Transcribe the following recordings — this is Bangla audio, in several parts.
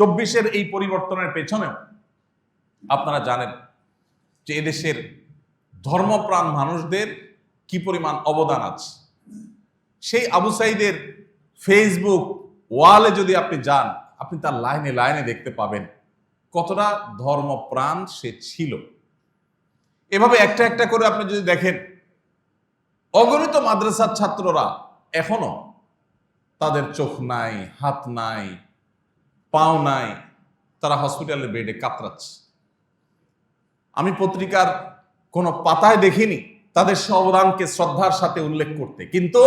চব্বিশের এই পরিবর্তনের পেছনেও আপনারা জানেন যে এদেশের ধর্মপ্রাণ মানুষদের কি পরিমাণ অবদান আছে। সেই আবু সাইদের ফেসবুক ওয়ালে যদি আপনি যান, আপনি তার লাইনে লাইনে দেখতে পাবেন কতটা ধর্মপ্রাণ সে ছিল। এভাবে একটা একটা করে আপনি যদি দেখেন, অগণিত মাদ্রাসার ছাত্ররা এখনও তাদের চোখ নাই, হাত নাই পাও নাই, তারা হসপিটালের বেডে কাতরাচ্ছে। আমি পত্রিকার কোনো পাতায় দেখিনি, তাদের সে অবদানকে শ্রদ্ধার সাথে উল্লেখ করতে। কিন্তু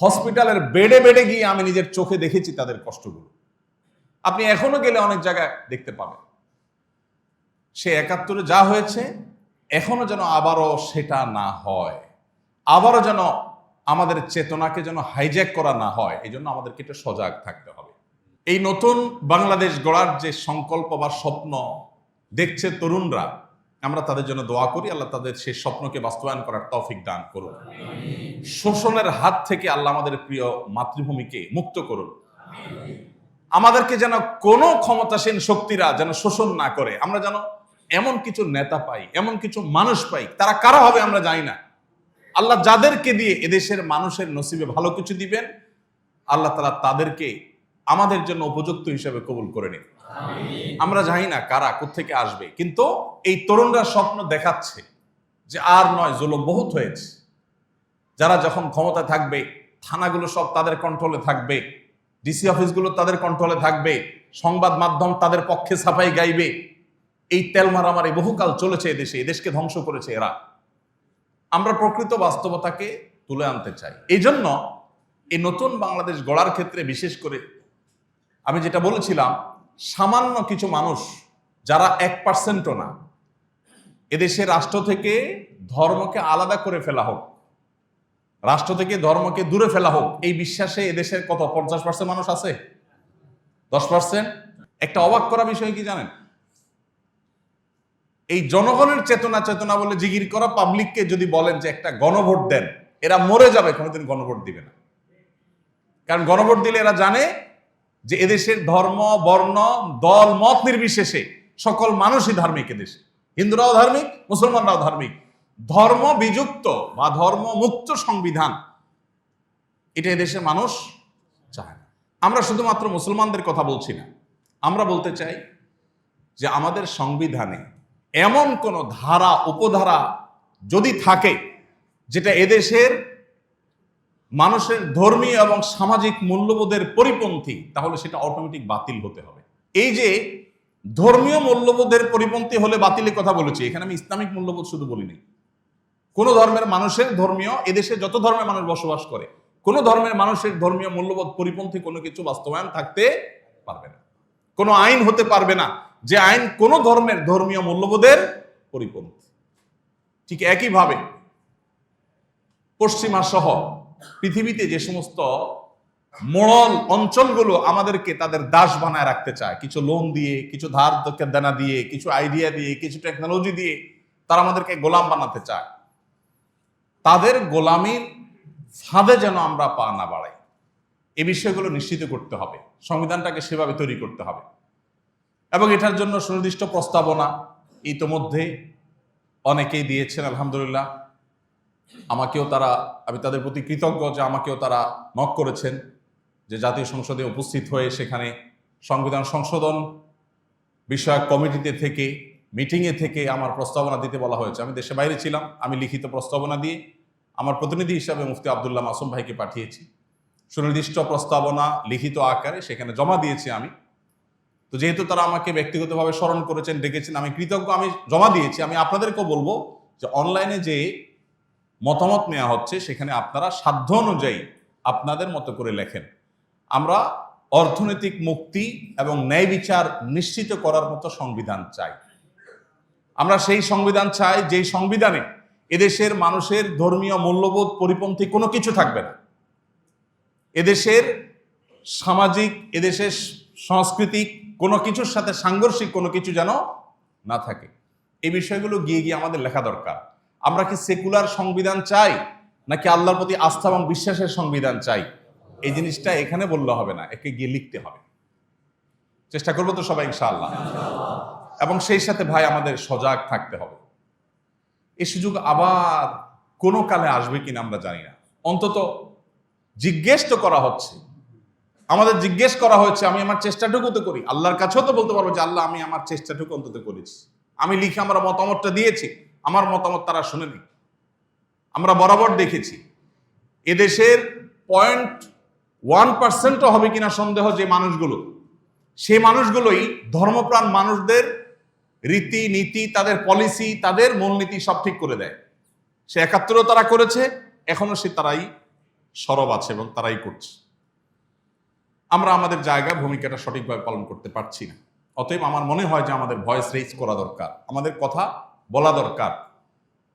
হসপিটালের বেডে বেডে গিয়ে আমি নিজের চোখে দেখেছি তাদের কষ্টগুলো। আপনি এখনও গেলে অনেক জায়গায় দেখতে পাবেন। সে একাত্তরে যা হয়েছে, এখনও যেন আবারও সেটা না হয়। আবারও যেন আমাদের চেতনাকে যেন হাইজ্যাক করা না হয় এই জন্য আমাদেরকে একটু সজাগ থাকতে হবে। এই নতুন বাংলাদেশ গড়ার যে সংকল্প বা স্বপ্ন দেখছে তরুণরা, আমরা তাদের জন্য দোয়া করি, আল্লাহ তাদের সেই স্বপ্নকে বাস্তবায়ন করার তৌফিক দান করুন। শোষণের হাত থেকে আল্লাহ আমাদের প্রিয় মাতৃভূমিকে মুক্ত করুন। আমাদেরকে যেন কোনো ক্ষমতাসীন শক্তিরা যেন শোষণ না করে, আমরা যেন এমন কিছু নেতা পাই, এমন কিছু মানুষ পাই, তারা কারা হবে আমরা জানি না। আল্লাহ যাদেরকে দিয়ে এদেশের মানুষের নসিবে ভালো কিছু দিবেন, আল্লাহ তালা তাদেরকে আমাদের জন্য উপযুক্ত হিসেবে কবুল করে নিন আমরা জানি না কারা কোথেকে আসবে, কিন্তু এই তরুণরা স্বপ্ন দেখাচ্ছে যে আর নয়, জুলুম বহুত হয়েছে। যারা যখন ক্ষমতা থাকবে, থানাগুলো সব তাদের কন্ট্রোলে থাকবে ডিসি অফিসগুলো তাদের কন্ট্রোলে থাকবে, সংবাদ মাধ্যম তাদের পক্ষে সাফাই গাইবে। এই তেল মারামারি বহুকাল চলেছে এদেশে, এদেশকে ধ্বংস করেছে এরা। আমরা প্রকৃত বাস্তবতাকে তুলে আনতে চাই। এই জন্য এই নতুন বাংলাদেশ গড়ার ক্ষেত্রে বিশেষ করে আমি যেটা বলেছিলাম, সামান্য কিছু মানুষ যারা এক পার্সেন্টও না এদেশে রাষ্ট্র থেকে ধর্মকে আলাদা করে ফেলা হোক, রাষ্ট্র থেকে ধর্মকে দূরে ফেলা হোক, এই বিশ্বাসে এদেশের কত, পঞ্চাশ পার্সেন্ট মানুষ আছে? দশ পার্সেন্ট একটা অবাক করা বিষয় কি জানেন? এই জনগণের চেতনা চেতনা বলে জিগির করা পাবলিককে যদি বলেন যে একটা গণভোট দেন, এরা মরে যাবে, কোনোদিন গণভোট দিবে না। কারণ গণভোট দিলে এরা জানে যে এদেশের ধর্ম, বর্ণ, দল, মত নির্বিশেষে সকল মানুষই ধার্মিক এদেশে। হিন্দুরাও ধার্মিক, মুসলমানরাও ধার্মিক। ধর্ম বিযুক্ত বা ধর্ম মুক্ত সংবিধান, এটা এদেশের মানুষ চায় না। আমরা শুধুমাত্র মুসলমানদের কথা বলছি না। আমরা বলতে চাই যে আমাদের সংবিধানে এমন কোন ধারা, উপধারা যদি থাকে, যেটা এদেশের মানুষের ধর্মীয় এবং সামাজিক মূল্যবোধের পরিপন্থী, তাহলে সেটা অটোমেটিক বাতিল হতে হবে। এই যে ধর্মীয় মূল্যবোধের পরিপন্থী হলে বাতিলের কথা বলেছি, এখানে আমি ইসলামিক মূল্যবোধ শুধু বলিনি কোন ধর্মের মানুষের ধর্মীয়, এদেশে যত ধর্মের মানুষ বসবাস করে, কোন ধর্মের মানুষের ধর্মীয় মূল্যবোধ পরিপন্থী কোনো কিছু বাস্তবায়ন থাকতে পারবে না। কোনো আইন হতে পারবে না, যে আইন কোন ধর্মের ধর্মীয় মূল্যবোধের পরিপন্থী। ঠিক একইভাবে পশ্চিমা সহ পৃথিবীতে যে সমস্ত মোড়ল অঞ্চলগুলো আমাদেরকে তাদের দাস বানায় রাখতে চায়, কিছু লোন দিয়ে, কিছু ধার দেনা দিয়ে, কিছু আইডিয়া দিয়ে, কিছু টেকনোলজি দিয়ে তারা আমাদেরকে গোলাম বানাতে চায়। তাদের গোলামির ফাঁদে যেন আমরা পা না বাড়াই। এ বিষয়গুলো নিশ্চিত করতে হবে, সংবিধানটাকে সেভাবে তৈরি করতে হবে। এবং এটার জন্য সুনির্দিষ্ট প্রস্তাবনা ইতোমধ্যে অনেকেই দিয়েছেন, আলহামদুলিল্লাহ। আমাকেও তারা, আমি তাদের প্রতি কৃতজ্ঞ যে আমাকেও তারা নক করেছেন যে জাতীয় সংসদে উপস্থিত হয়ে সেখানে সংবিধান সংশোধন বিষয়ক কমিটিতে থেকে, মিটিংয়ে থেকে আমার প্রস্তাবনা দিতে বলা হয়েছে। আমি দেশে বাইরে ছিলাম, আমি লিখিত প্রস্তাবনা দিয়ে আমার প্রতিনিধি হিসাবে মুফতি আবদুল্লাহ মাসুম ভাইকে পাঠিয়েছি। সুনির্দিষ্ট প্রস্তাবনা, লিখিত আকারে সেখানে জমা দিয়েছি আমি। তো যেহেতু তারা আমাকে ব্যক্তিগতভাবে স্মরণ করেছেন, ডেকেছেন, আমি কৃতজ্ঞ, আমি জমা দিয়েছি। আমি আপনাদেরকেও বলব যে অনলাইনে যে মতামত নেওয়া হচ্ছে, সেখানে আপনারা সাধ্য অনুযায়ী আপনাদের মতো করে লেখেন। আমরা অর্থনৈতিক মুক্তি এবং ন্যায় বিচার নিশ্চিত করার মতো সংবিধান চাই। আমরা সেই সংবিধান চাই, যেই সংবিধানে এদেশের মানুষের ধর্মীয় মূল্যবোধ, পরিপন্থী কোনো কিছু থাকবে না। এদেশের সামাজিক, এদেশের সাংস্কৃতিক কোনো কিছুর সাথে সাংঘর্ষিক কোনো কিছু যেন না থাকে। এই বিষয়গুলো গিয়ে গিয়ে আমাদের লেখা দরকার। আমরা কি সেকুলার সংবিধান চাই? নাকি আল্লাহর প্রতি আস্থা এবং বিশ্বাসের সংবিধান চাই? এই জিনিসটা এখানে বললে হবে না, একে গিয়ে লিখতে হবে। চেষ্টা করব তো সবাই, ইনশাআল্লাহ। এবং সেই সাথে ভাই আমাদের সজাগ থাকতে হবে। এই সুযোগ আবার কোনো কালে আসবে কিনা আমরা জানি না। অন্তত জিজ্ঞেস তো করা হচ্ছে। আমাদের জিজ্ঞেস করা হয়েছে, আমি আমার চেষ্টাটুকু তো করি। আল্লাহর কাছেও তো বলতে পারব যে, আল্লাহ, আমি আমার চেষ্টাটুকু অন্তত করেছি। আমি লিখে আমার মতামতটা দিয়েছি। আমার মতামত তারা শুনেনি। আমরা বরাবর দেখেছি, এদেশের পয়েন্ট ওয়ান পার্সেন্টও হবে কিনা সন্দেহ যে মানুষগুলো, সেই মানুষগুলোই ধর্মপ্রাণ মানুষদের রীতি নীতি তাদের পলিসি তাদের মূলনীতি সব ঠিক করে দেয়। সে একাত্তরও তারা করেছে, এখনও সে তারাই সরব আছে এবং তারাই করছে। আমরা আমাদের জায়গায় ভূমিকাটা সঠিকভাবে পালন করতে পারছি না। অতএব আমার মনে হয় যে আমাদের ভয়েস রেজ করা দরকার। আমাদের কথা বলা দরকার।